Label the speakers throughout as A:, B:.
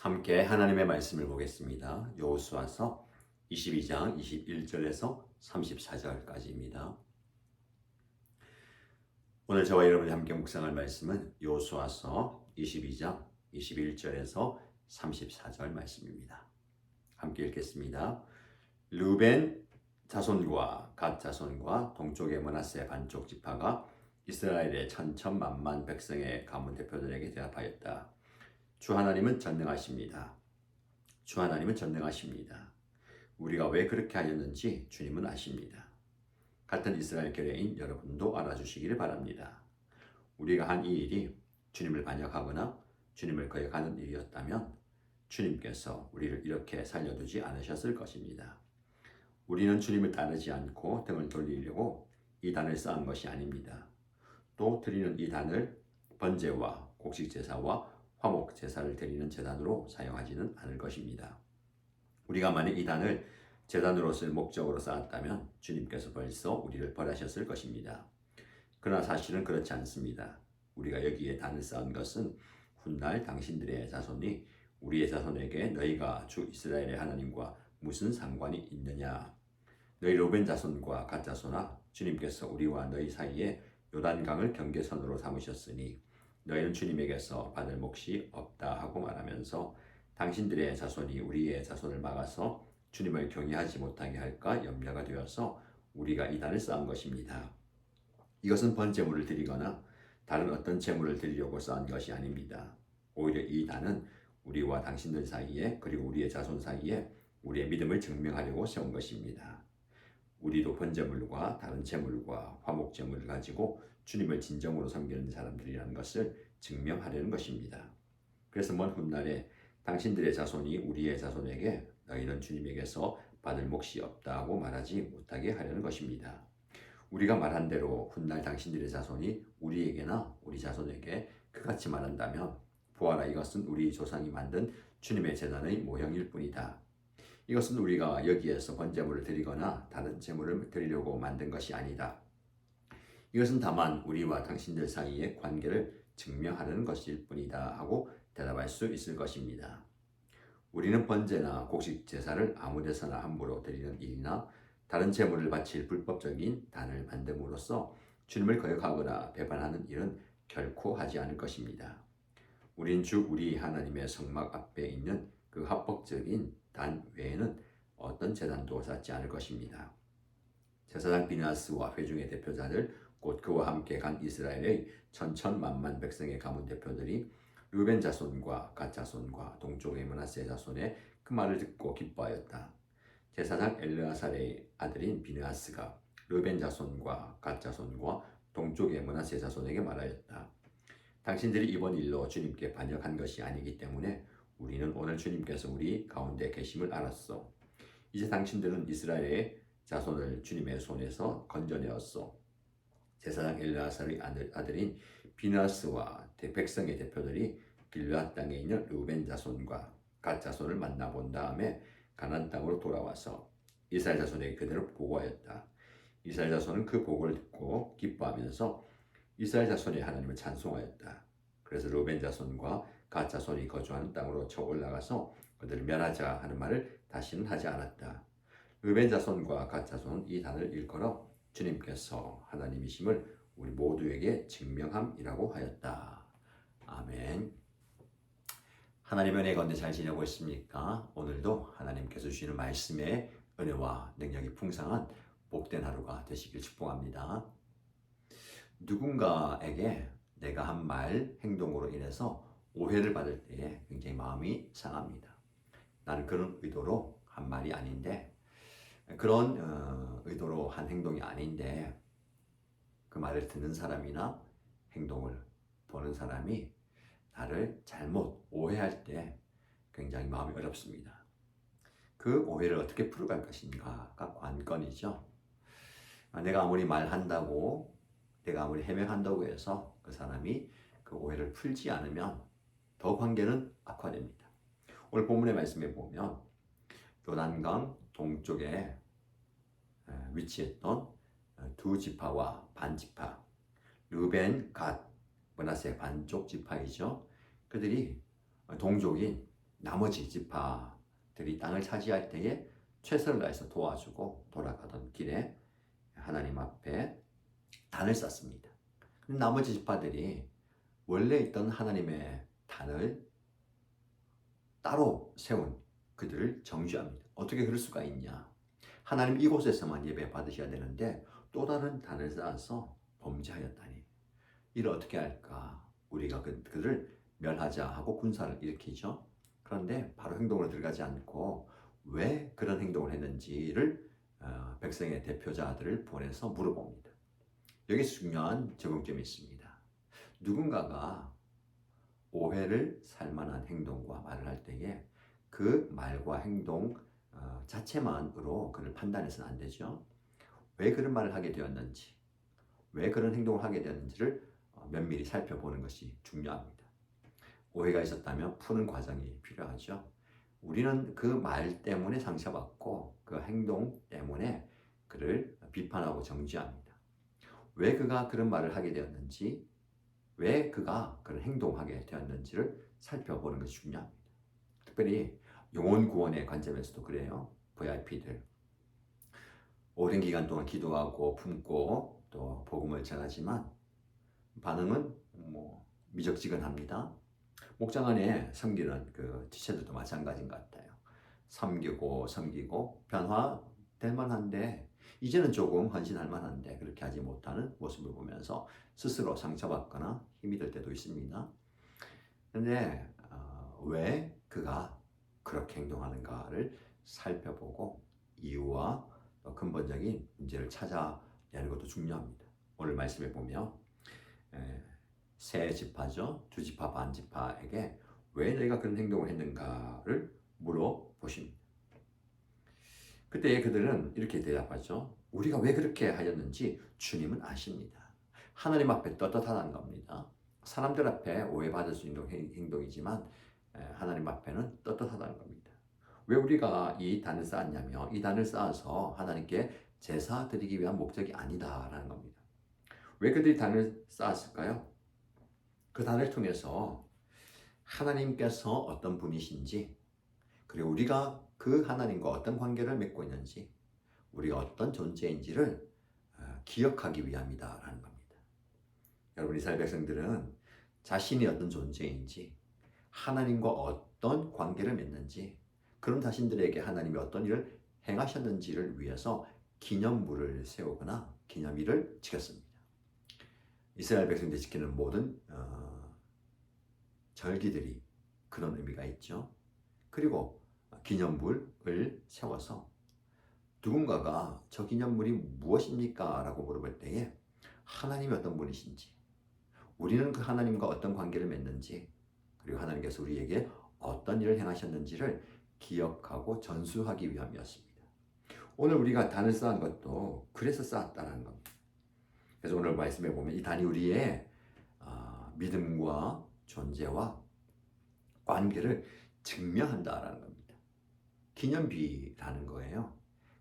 A: 함께 하나님의 말씀을 보겠습니다. 여호수아서 22장 21절에서 34절까지입니다. 오늘 저와 여러분이 함께 묵상할 말씀은 여호수아서 22장 21절에서 34절 말씀입니다. 함께 읽겠습니다. 루벤 자손과 갓 자손과 동쪽의 머나세 반쪽 지파가 이스라엘의 천천만만 백성의 가문 대표들에게 대답하였다. 주 하나님은 전능하십니다. 주 하나님은 전능하십니다. 우리가 왜 그렇게 하였는지 주님은 아십니다. 같은 이스라엘 교회인 여러분도 알아주시기를 바랍니다. 우리가 한 이 일이 주님을 반역하거나 주님을 거역하는 일이었다면 주님께서 우리를 이렇게 살려두지 않으셨을 것입니다. 우리는 주님을 따르지 않고 등을 돌리려고 이 단을 쌓은 것이 아닙니다. 또 드리는 이 단을 번제와 곡식 제사와 화목 제사를 드리는 제단으로 사용하지는 않을 것입니다. 우리가 만약 이 단을 제단으로 쓸 목적으로 쌓았다면 주님께서 벌써 우리를 벌하셨을 것입니다. 그러나 사실은 그렇지 않습니다. 우리가 여기에 단을 쌓은 것은 훗날 당신들의 자손이 우리의 자손에게 너희가 주 이스라엘의 하나님과 무슨 상관이 있느냐? 너희 로벤 자손과 갓 자손아 주님께서 우리와 너희 사이에 요단강을 경계선으로 삼으셨으니 너희는 주님에게서 받을 몫이 없다 하고 말하면서 당신들의 자손이 우리의 자손을 막아서 주님을 경외하지 못하게 할까 염려가 되어서 우리가 이 단을 쌓은 것입니다. 이것은 번제물을 드리거나 다른 어떤 제물을 드리려고 쌓은 것이 아닙니다. 오히려 이 단은 우리와 당신들 사이에 그리고 우리의 자손 사이에 우리의 믿음을 증명하려고 세운 것입니다. 우리도 번제물과 다른 제물과 화목 제물을 가지고 주님을 진정으로 섬기는 사람들이라는 것을 증명하려는 것입니다. 그래서 먼 훗날에 당신들의 자손이 우리의 자손에게 너희는 주님에게서 받을 몫이 없다고 말하지 못하게 하려는 것입니다. 우리가 말한 대로 훗날 당신들의 자손이 우리에게나 우리 자손에게 그같이 말한다면 보아라 이것은 우리 조상이 만든 주님의 재단의 모형일 뿐이다. 이것은 우리가 여기에서 번제물을 드리거나 다른 제물을 드리려고 만든 것이 아니다. 이것은 다만 우리와 당신들 사이의 관계를 증명하는 것일 뿐이다 하고 대답할 수 있을 것입니다. 우리는 번제나 곡식 제사를 아무 데서나 함부로 드리는 일이나 다른 제물을 바칠 불법적인 단을 만듦으로써 주님을 거역하거나 배반하는 일은 결코 하지 않을 것입니다. 우린 주 우리 하나님의 성막 앞에 있는 그 합법적인 단 외에는 어떤 재단도 쌓지 않을 것입니다. 제사장 비나스와 회중의 대표자들 곧 그와 함께 간 이스라엘의 천천만만 백성의 가문 대표들이 루벤 자손과 갓 자손과 동쪽의 문하세 자손의 그 말을 듣고 기뻐하였다. 제사장 엘르아살의 아들인 비느하스가 루벤 자손과 갓 자손과 동쪽의 문하세 자손에게 말하였다. 당신들이 이번 일로 주님께 반역한 것이 아니기 때문에 우리는 오늘 주님께서 우리 가운데 계심을 알았어. 이제 당신들은 이스라엘의 자손을 주님의 손에서 건져내었어. 제사장 엘라살의 아들인 비나스와 백성의 대표들이 길르앗 땅에 있는 루벤 자손과 갓 자손을 만나본 다음에 가난 땅으로 돌아와서 이스라엘 자손에게 그대로 보고하였다. 이스라엘 자손은 그 보고를 듣고 기뻐하면서 이스라엘 자손이 하나님을 찬송하였다. 그래서 루벤 자손과 갓 자손이 거주하는 땅으로 쳐 올라가서 그들을 멸하자 하는 말을 다시는 하지 않았다. 루벤 자손과 갓 자손은 이 단을 일컬어 주님께서 하나님이심을 우리 모두에게 증명함이라고 하였다. 아멘. 하나님의 은혜 가운데 잘 지내고 있습니까? 오늘도 하나님께서 주시는 말씀의 은혜와 능력이 풍성한 복된 하루가 되시길 축복합니다. 누군가에게 내가 한 말, 행동으로 인해서 오해를 받을 때에 굉장히 마음이 상합니다. 나는 그런 의도로 한 말이 아닌데, 그런 어, 의도로 한 행동이 아닌데, 그 말을 듣는 사람이나 행동을 보는 사람이 나를 잘못 오해할 때 굉장히 마음이 어렵습니다. 그 오해를 어떻게 풀어갈 것인가가 관건이죠. 내가 아무리 말한다고, 내가 아무리 해명한다고 해서 그 사람이 그 오해를 풀지 않으면 더 관계는 악화됩니다. 오늘 본문의 말씀에 보면 요단강 동쪽에 위치했던 두 지파와 반지파, 르벤, 갓, 문하세 반쪽 지파이죠. 그들이 동족인 나머지 지파들이 땅을 차지할 때에 최선을 다해서 도와주고 돌아가던 길에 하나님 앞에 단을 쌓습니다. 나머지 지파들이 원래 있던 하나님의 단을 따로 세운 그들을 정죄합니다. 어떻게 그럴 수가 있냐? 하나님 이곳에서만 예배 받으셔야 되는데 또 다른 단을 쌓아서 범죄하였다니. 이를 어떻게 할까? 우리가 그, 그들을 멸하자 하고 군사를 일으키죠. 그런데 바로 행동으로 들어가지 않고 왜 그런 행동을 했는지를 어, 백성의 대표자들을 보내서 물어봅니다. 여기서 중요한 적용점이 있습니다. 누군가가 오해를 살 만한 행동과 말을 할 때에 그 말과 행동 어, 자체만으로 그를 판단해서는 안 되죠. 왜 그런 말을 하게 되었는지, 왜 그런 행동을 하게 되었는지를 어, 면밀히 살펴보는 것이 중요합니다. 오해가 있었다면 푸는 과정이 필요하죠. 우리는 그 말 때문에 상처받고 그 행동 때문에 그를 비판하고 정죄합니다. 왜 그가 그런 말을 하게 되었는지, 왜 그가 그런 행동하게 되었는지를 살펴보는 것이 중요합니다. 특별히 영혼 구원의 관점에서도 그래요. VIP들 오랜 기간 동안 기도하고 품고 또 복음을 전하지만 반응은 뭐 미적지근합니다. 목장 안에 섬기는 그 지체들도 마찬가지인 것 같아요. 섬기고 섬기고 변화될 만한데 이제는 조금 헌신할 만한데 그렇게 하지 못하는 모습을 보면서 스스로 상처받거나 힘이 들 때도 있습니다. 그런데 어, 왜 그가 그렇게 행동하는가를 살펴보고 이유와 또 근본적인 문제를 찾아내는 것도 중요합니다. 오늘 말씀에 보면 에, 세 지파죠. 두 지파 반 지파에게 왜 너희가 그런 행동을 했는가를 물어보십니다. 그때 그들은 이렇게 대답하죠. 우리가 왜 그렇게 하였는지 주님은 아십니다. 하나님 앞에 떳떳하다는 겁니다. 사람들 앞에 오해받을 수 있는 행동이지만 하나님 앞에는 떳떳하다는 겁니다. 왜 우리가 이 단을 쌓았냐면 이 단을 쌓아서 하나님께 제사 드리기 위한 목적이 아니다라는 겁니다. 왜 그들이 단을 쌓았을까요? 그 단을 통해서 하나님께서 어떤 분이신지 그리고 우리가 그 하나님과 어떤 관계를 맺고 있는지 우리가 어떤 존재인지를 어, 기억하기 위함이다 라는 겁니다. 여러분 이스라엘 백성들은 자신이 어떤 존재인지 하나님과 어떤 관계를 맺는지 그런 자신들에게 하나님이 어떤 일을 행하셨는지를 위해서 기념물을 세우거나 기념일을 지켰습니다. 이스라엘 백성들이 지키는 모든 어, 절기들이 그런 의미가 있죠. 그리고 기념물을 세워서 누군가가 저 기념물이 무엇입니까? 라고 물어볼 때에 하나님이 어떤 분이신지 우리는 그 하나님과 어떤 관계를 맺는지 그리고 하나님께서 우리에게 어떤 일을 행하셨는지를 기억하고 전수하기 위함이었습니다. 오늘 우리가 단을 쌓은 것도 그래서 쌓았다는 겁니다. 그래서 오늘 말씀에 보면 이 단이 우리의 어, 믿음과 존재와 관계를 증명한다라는 겁니다. 기념비라는 거예요.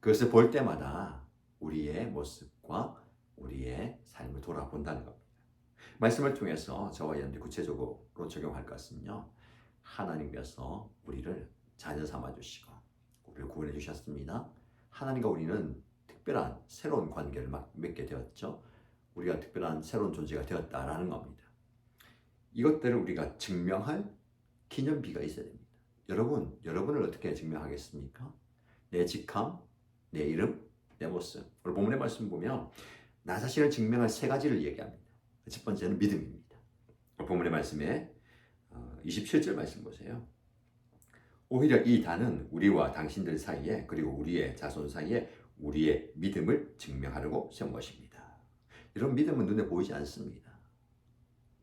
A: 그것을 볼 때마다 우리의 모습과 우리의 삶을 돌아본다는 겁니다. 말씀을 통해서 저와 여러분들이 구체적으로 적용할 것은요. 하나님께서 우리를 자녀 삼아 주시고 우리를 구원해 주셨습니다. 하나님과 우리는 특별한 새로운 관계를 맺게 되었죠. 우리가 특별한 새로운 존재가 되었다라는 겁니다. 이것들을 우리가 증명할 기념비가 있어야 됩니다. 여러분, 여러분을 어떻게 증명하겠습니까? 내 직함, 내 이름, 내 모습. 오늘 본문의 말씀 보면 나 자신을 증명할 세 가지를 얘기합니다. 첫 번째는 믿음입니다. 본문의 말씀에 27절 어, 말씀 보세요. 오히려 이 단은 우리와 당신들 사이에 그리고 우리의 자손 사이에 우리의 믿음을 증명하려고 세운 것입니다. 이런 믿음은 눈에 보이지 않습니다.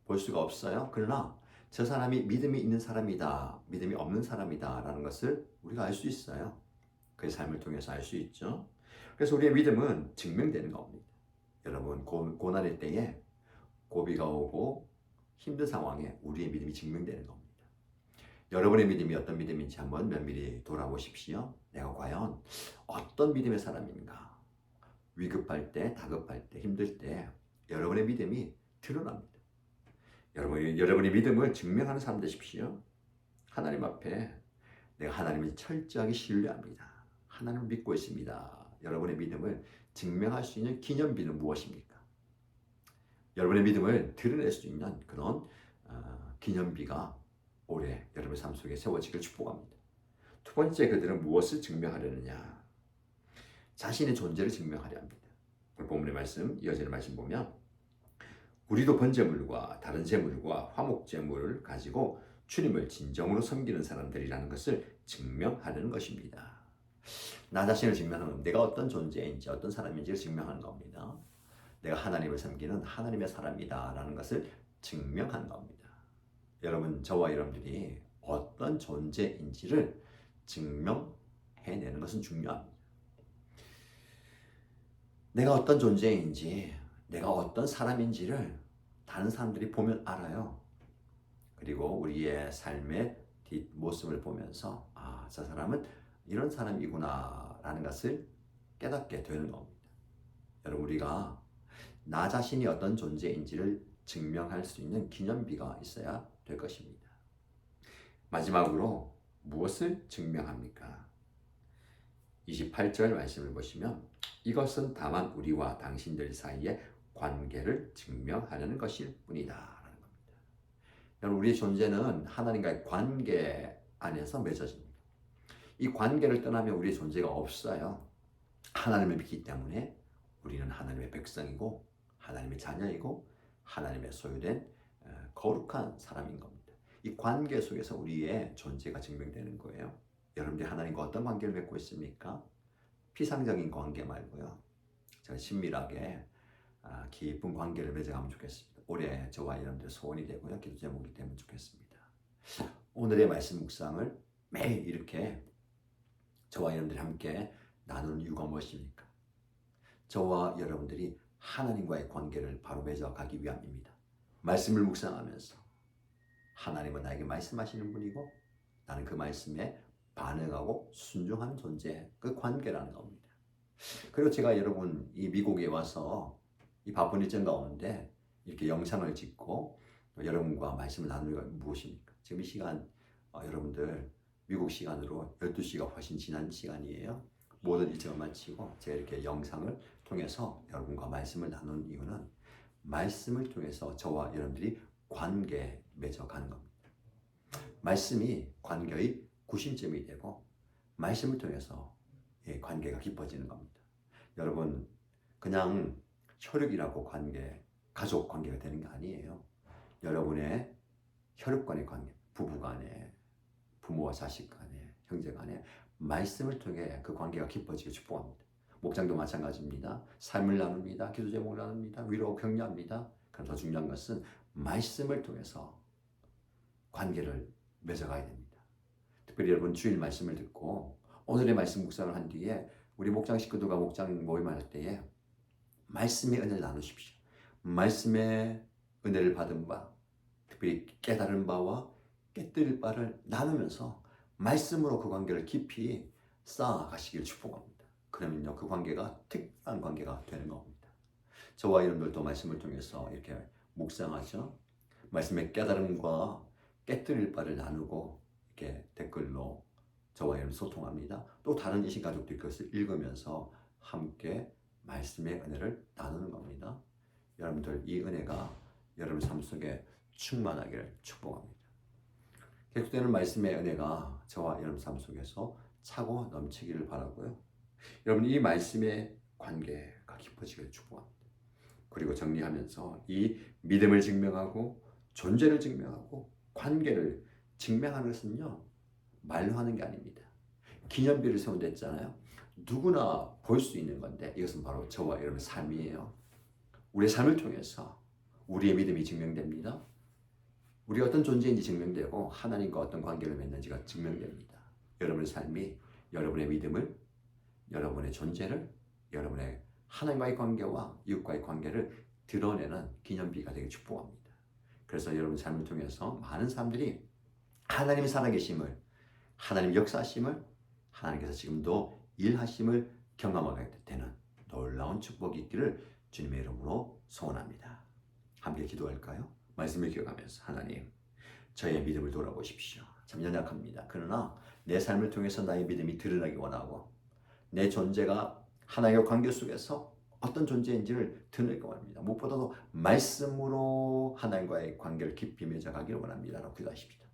A: 볼 수가 없어요. 그러나 저 사람이 믿음이 있는 사람이다, 믿음이 없는 사람이다 라는 것을 우리가 알 수 있어요. 그의 삶을 통해서 알 수 있죠. 그래서 우리의 믿음은 증명되는 겁니다. 여러분 고, 고난의 때에 고비가 오고 힘든 상황에 우리의 믿음이 증명되는 겁니다. 여러분의 믿음이 어떤 믿음인지 한번 면밀히 돌아보십시오. 내가 과연 어떤 믿음의 사람인가? 위급할 때, 다급할 때, 힘들 때 여러분의 믿음이 드러납니다. 여러분, 여러분의 믿음을 증명하는 사람 되십시오. 하나님 앞에 내가 하나님을 철저하게 신뢰합니다. 하나님을 믿고 있습니다. 여러분의 믿음을 증명할 수 있는 기념비는 무엇입니까? 여러분의 믿음을 드러낼 수 있는 그런 어, 기념비가 올해 여러분의 삶 속에 세워지길 축복합니다. 두 번째 그들은 무엇을 증명하려느냐? 자신의 존재를 증명하려 합니다. 본문의 말씀, 이어지는 말씀 보면 우리도 번제물과 다른 제물과 화목 제물을 가지고 주님을 진정으로 섬기는 사람들이라는 것을 증명하려는 것입니다. 나 자신을 증명하는 내가 어떤 존재인지 어떤 사람인지를 증명하는 겁니다. 내가 하나님을 섬기는 하나님의 사람이다라는 것을 증명하는 겁니다. 여러분 저와 여러분들이 어떤 존재인지를 증명해내는 것은 중요합니다. 내가 어떤 존재인지, 내가 어떤 사람인지를 다른 사람들이 보면 알아요. 그리고 우리의 삶의 뒷모습을 보면서, 아, 저 사람은 이런 사람이구나, 라는 것을 깨닫게 되는 겁니다. 여러분, 우리가 나 자신이 어떤 존재인지를 증명할 수 있는 기념비가 있어야 될 것입니다. 마지막으로 무엇을 증명합니까? 28절 말씀을 보시면 이것은 다만 우리와 당신들 사이의 관계를 증명하려는 것일 뿐이다. 여러분, 우리의 존재는 하나님과의 관계 안에서 맺어집니다. 이 관계를 떠나면 우리의 존재가 없어요. 하나님을 믿기 때문에 우리는 하나님의 백성이고, 하나님의 자녀이고, 하나님의 소유된 어, 거룩한 사람인 겁니다. 이 관계 속에서 우리의 존재가 증명되는 거예요. 여러분들이 하나님과 어떤 관계를 맺고 있습니까? 피상적인 관계 말고요. 제가 친밀하게 아, 깊은 관계를 맺어가면 좋겠습니다. 올해 저와 여러분들 소원이 되고요. 기도 제목이 되면 좋겠습니다. 오늘의 말씀 묵상을 매일 이렇게 저와 여러분들이 함께 나누는 이유가 무엇입니까? 저와 여러분들이 하나님과의 관계를 바로 맺어가기 위함입니다. 말씀을 묵상하면서 하나님은 나에게 말씀하시는 분이고 나는 그 말씀에 반응하고 순종하는 존재, 그 관계라는 겁니다. 그리고 제가 여러분 이 미국에 와서 이 바쁜 일정 가운데 이렇게 영상을 찍고 여러분과 말씀을 나누는 건 무엇입니까? 지금 이 시간 어, 여러분들 미국 시간으로 12시가 훨씬 지난 시간이에요. 모든 일정을 마치고 제가 이렇게 영상을 통해서 여러분과 말씀을 나누는 이유는 말씀을 통해서 저와 여러분들이 관계 맺어가는 겁니다. 말씀이 관계의 구심점이 되고 말씀을 통해서 예, 관계가 깊어지는 겁니다. 여러분 그냥 혈육이라고 관계, 가족 관계가 되는 게 아니에요. 여러분의 혈육 간의 관계, 부부 간에, 부모와 자식 간에, 형제 간에 말씀을 통해 그 관계가 깊어지게 축복합니다. 목장도 마찬가지입니다. 삶을 나눕니다. 기도 제목을 나눕니다. 위로 격려합니다. 그럼 더 중요한 것은 말씀을 통해서 관계를 맺어가야 됩니다. 특별히 여러분 주일 말씀을 듣고 오늘의 말씀 묵상을 한 뒤에 우리 목장 식구들과 목장 모임을 할 때에 말씀의 은혜를 나누십시오. 말씀의 은혜를 받은 바, 특별히 깨달은 바와 깨뜨릴 바를 나누면서 말씀으로 그 관계를 깊이 쌓아가시길 축복합니다. 그러면요, 그 관계가 특별한 관계가 되는 겁니다. 저와 여러분들도 말씀을 통해서 이렇게 묵상하죠. 말씀의 깨달음과 깨뜨릴 바를 나누고 이렇게 댓글로 저와 여러분 소통합니다. 또 다른 이신 가족들이 그것을 읽으면서 함께 말씀의 은혜를 나누는 겁니다. 여러분들 이 은혜가 여러분 삶 속에 충만하기를 축복합니다. 계속되는 말씀의 은혜가 저와 여러분 삶 속에서 차고 넘치기를 바라고요. 여러분 이 말씀의 관계가 깊어지기를 축복합니다. 그리고 정리하면서 이 믿음을 증명하고 존재를 증명하고 관계를 증명하는 것은요 말로 하는 게 아닙니다. 기념비를 세운댔잖아요. 누구나 볼 수 있는 건데 이것은 바로 저와 여러분의 삶이에요. 우리의 삶을 통해서 우리의 믿음이 증명됩니다. 우리 어떤 존재인지 증명되고 하나님과 어떤 관계를 맺는지가 증명됩니다. 여러분의 삶이 여러분의 믿음을, 여러분의 존재를, 여러분의 하나님과의 관계와 이웃과의 관계를 드러내는 기념비가 되게 축복합니다. 그래서 여러분 삶을 통해서 많은 사람들이 하나님이 살아계심을, 하나님 역사하심을, 하나님께서 지금도 일하심을 경험하게 되는 놀라운 축복이 있기를 주님의 이름으로 소원합니다. 함께 기도할까요? 말씀을 기억하면서 하나님 저의 믿음을 돌아보십시오. 참 연약합니다. 그러나 내 삶을 통해서 나의 믿음이 드러나기 원하고 내 존재가 하나님과 관계 속에서 어떤 존재인지를 드러내기 원합니다. 무엇보다도 말씀으로 하나님과의 관계를 깊이 맺어가기를 원합니다 라고 기도하십니다.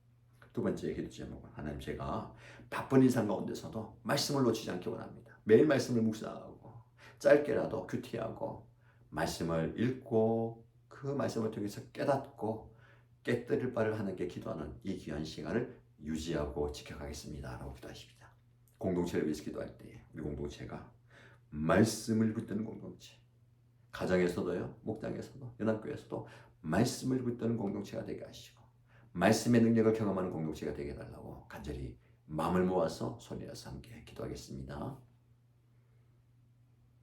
A: 두 번째 기도 제목은 하나님 제가 바쁜 일상 가운데서도 말씀을 놓치지 않기 원합니다. 매일 말씀을 묵상하고 짧게라도 큐티하고 말씀을 읽고 그 말씀을 통해서 깨닫고 깨뜨릴 바를 하나님께 기도하는 이 귀한 시간을 유지하고 지켜가겠습니다 라고 기도하십니다. 공동체를 위해서 기도할 때 우리 공동체가 말씀을 붙드는 공동체 가정에서도요 목장에서도 연합교회에서도 말씀을 붙드는 공동체가 되게 하시고 말씀의 능력을 경험하는 공동체가 되게 해달라고 간절히 마음을 모아서 손이어서 함께 기도하겠습니다.